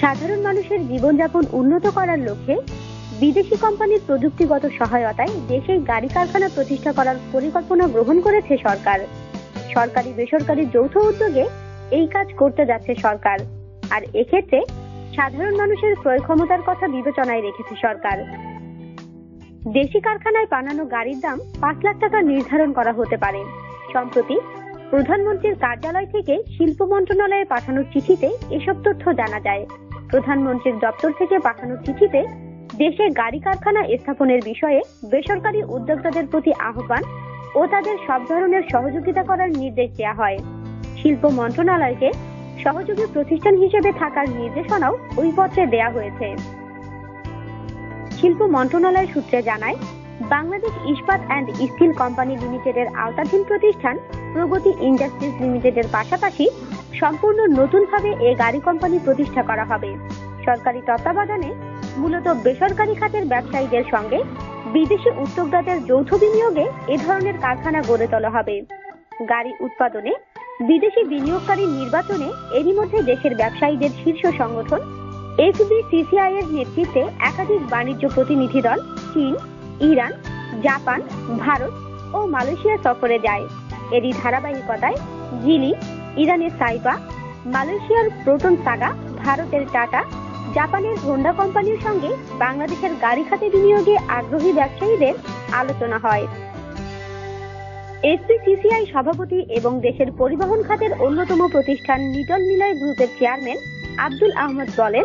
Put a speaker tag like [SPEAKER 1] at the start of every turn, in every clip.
[SPEAKER 1] সাধারণ মানুষের জীবনযাপন উন্নত করার লক্ষ্যে বিদেশি কোম্পানির প্রযুক্তিগত সহায়তায় দেশেই গাড়ি কারখানা প্রতিষ্ঠা করার পরিকল্পনা গ্রহণ করেছে সরকার। সরকারি বেসরকারি যৌথ উদ্যোগে এই কাজ করতে যাচ্ছে সরকার। আর এক্ষেত্রে সাধারণ মানুষের ক্রয় ক্ষমতার কথা বিবেচনায় রেখেছে সরকার। দেশি কারখানায় বানানো গাড়ির দাম পাঁচ লাখ টাকা নির্ধারণ করা হতে পারে। সম্প্রতি প্রধানমন্ত্রীর কার্যালয় থেকে শিল্প মন্ত্রণালয়ে পাঠানো চিঠিতে এসব তথ্য জানা যায়। প্রধানমন্ত্রীর দপ্তর থেকে পাঠানো চিঠিতে দেশে গাড়ি কারখানা স্থাপনের বিষয়ে বেসরকারি উদ্যোক্তাদের প্রতি আহ্বান ও তাদের সব ধরনের সহযোগিতা করার নির্দেশ দেওয়া হয়। শিল্প মন্ত্রণালয়কে সহযোগী প্রতিষ্ঠান হিসেবে থাকার নির্দেশনাও ওই পত্রে দেয়া হয়েছে। শিল্প মন্ত্রণালয় সূত্রে জানায় বাংলাদেশ ইস্পাত অ্যান্ড স্টিল কোম্পানি লিমিটেডের আওতাধীন প্রতিষ্ঠান প্রগতি ইন্ডাস্ট্রিজ লিমিটেডের পাশাপাশি সম্পূর্ণ নতুনভাবে এ গাড়ি কোম্পানি প্রতিষ্ঠা করা হবে। সরকারি তত্ত্বাবধানে মূলত বেসরকারি খাতের ব্যবসায়ীদের সঙ্গে বিদেশি উদ্যোক্তাদের যৌথ বিনিয়োগে এ ধরনের কারখানা গড়ে তোলা হবে। গাড়ি উৎপাদনে বিদেশি বিনিয়োগকারী নির্বাচনে এরই মধ্যে দেশের ব্যবসায়ীদের শীর্ষ সংগঠন এফবিসিসিআই এর নেতৃত্বে একাধিক বাণিজ্য প্রতিনিধি দল, চীন ইরান, জাপান, ভারত ও মালয়েশিয়া সফরে যায়। এরই ধারাবাহিকতায় জিলি ইরানের সাইবা, মালয়েশিয়ার প্রোটন সাগা, ভারতের টাটা, জাপানের হোন্ডা কোম্পানির সঙ্গে বাংলাদেশের গাড়ি খাতে বিনিয়োগে আগ্রহী ব্যবসায়ীদের আলোচনা হয়। এসপিসিসিআই সভাপতি এবং দেশের পরিবহন খাতের অন্যতম প্রতিষ্ঠান নিটল নিলয় গ্রুপের চেয়ারম্যান আব্দুল আহমদ বলেন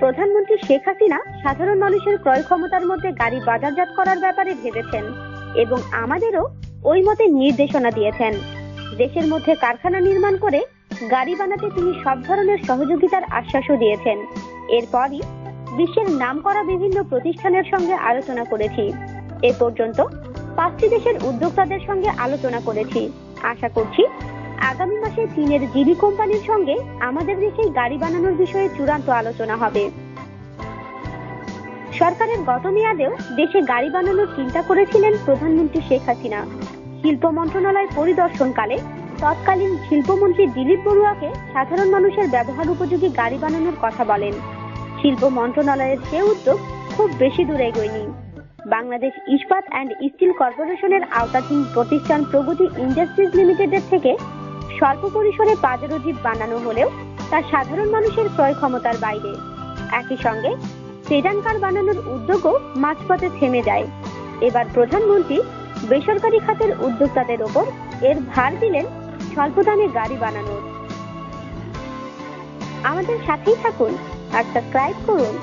[SPEAKER 1] প্রধানমন্ত্রী শেখ হাসিনা সাধারণ মানুষের ক্রয় ক্ষমতার মধ্যে গাড়ি বাজারজাত করার ব্যাপারে ভেবেছেন এবং আমাদেরও ওই মতে নির্দেশনা দিয়েছেন। দেশের মধ্যে কারখানা নির্মাণ করে গাড়ি বানাতে তিনি সব ধরনের সহযোগিতার আশ্বাসও দিয়েছেন। এরপরই বিশ্বের নাম করা বিভিন্ন প্রতিষ্ঠানের সঙ্গে আলোচনা করেছি। এ পর্যন্ত পাঁচটি দেশের উদ্যোক্তাদের সঙ্গে আলোচনা করেছি। আশা করছি আগামী মাসে চীনের জিবি কোম্পানির সঙ্গে আমাদের দেশেই গাড়ি বানানোর বিষয়ে চূড়ান্ত আলোচনা হবে। সরকারের গত মেয়াদেও দেশে গাড়ি বানানোর চিন্তা করেছিলেন প্রধানমন্ত্রী শেখ হাসিনা। শিল্প মন্ত্রণালয় পরিদর্শনকালে তৎকালীন শিল্পমন্ত্রী দিলীপ বড়ুয়াকে সাধারণ মানুষের ব্যবহার উপযোগী গাড়ি বানানোর কথা বলেন। শিল্প মন্ত্রণালয়ের সে উদ্যোগ খুব বেশি দূরে এগোয়নি। বাংলাদেশ ইস্পাত অ্যান্ড স্টিল কর্পোরেশনের আওতাধীন প্রতিষ্ঠান প্রগতি ইন্ডাস্ট্রিজ লিমিটেডের থেকে স্বল্প পরিসরে পাজেরো জিপ বানানো হলেও তা সাধারণ মানুষের ক্রয় ক্ষমতার বাইরে। একই সঙ্গে সেডান কার বানানোর উদ্যোগও মাঝপথে থেমে যায়। এবার প্রধানমন্ত্রী বেসরকারি খাতের উদ্যোক্তাদের ওপর এর ভার দিলেন স্বল্প দামে গাড়ি বানানোর। আমাদের সাথেই থাকুন আর সাবস্ক্রাইব করুন